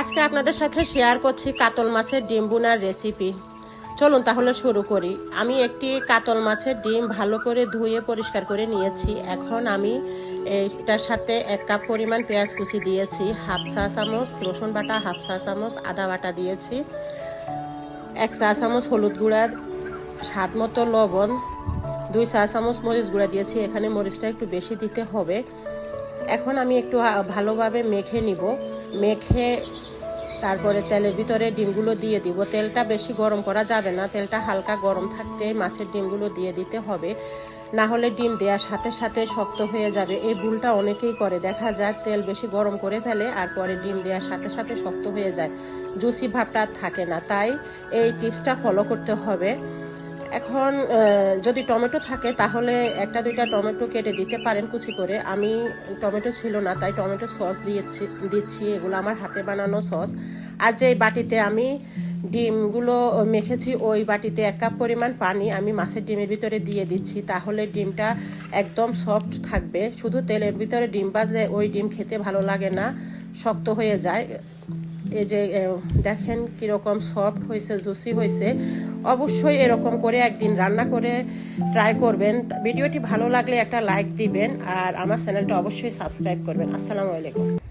আজকে আপনাদের সাথে শেয়ার করছি কাতল মাছের ডিম বুনার রেসিপি চলুন তাহলে শুরু করি। আমি একটি কাতল মাছের ডিম ভালো করে ধুয়ে পরিষ্কার করে নিয়েছি। এখন আমি এটার সাথে এক কাপ পরিমাণ পেঁয়াজ কুচি দিয়েছি, হাফ চা চামচ রসুন বাটা, হাফ চা চামচ আদা বাটা দিয়েছি, এক চা চামচ হলুদ গুঁড়ার স্বাদ মতো লবণ, দুই চা চামচ মরিচ গুঁড়া দিয়েছি। এখানে মরিচটা একটু বেশি দিতে হবে। এখন আমি একটু ভালোভাবে মেখে নিব। মেখে তারপরে তেলের ভিতরে ডিমগুলো দিয়ে দিব। তেলটা বেশি গরম করা যাবে না। তেলটা হালকা গরম থাকতে মাছের ডিমগুলো দিয়ে দিতে হবে। না হলে ডিম দেওয়ার সাথে সাথে শক্ত হয়ে যাবে। এই ভুলটা অনেকেই করে। দেখা যায় তেল বেশি গরম করে ফেলে আর পরে ডিম দেওয়ার সাথে সাথে শক্ত হয়ে যায়। জুসি ভাবটা থাকে না। তাই এই টিপসটা ফলো করতে হবে। এখন যদি টমেটো থাকে, তাহলে একটা, দুইটা টমেটো কেটে দিতে পারেন কুচি করে। আমি টমেটো ছিল না, তাই টমেটো সস দিয়েছি, দিচ্ছি। এগুলো আমার হাতে বানানো সস। আর যে বাটিতে আমি ডিমগুলো মেখেছি, ওই বাটিতে এক কাপ পরিমাণ পানি আমি মাছের ডিমের ভিতরে দিয়ে দিচ্ছি। তাহলে ডিমটা একদম সফট থাকবে। শুধু তেলের ভিতরে ডিম বাজলে ওই ডিম খেতে ভালো লাগে না, শক্ত হয়ে যায়। এই যে দেখেন কীরকম সফট হয়েছে জুসি হয়েছে। অবশ্যই এরকম করে একদিন রান্না করে ট্রাই করবেন। ভিডিওটি ভালো লাগলে একটা লাইক দিবেন আর আমার চ্যানেলটা অবশ্যই সাবস্ক্রাইব করবেন। আসসালামু আলাইকুম।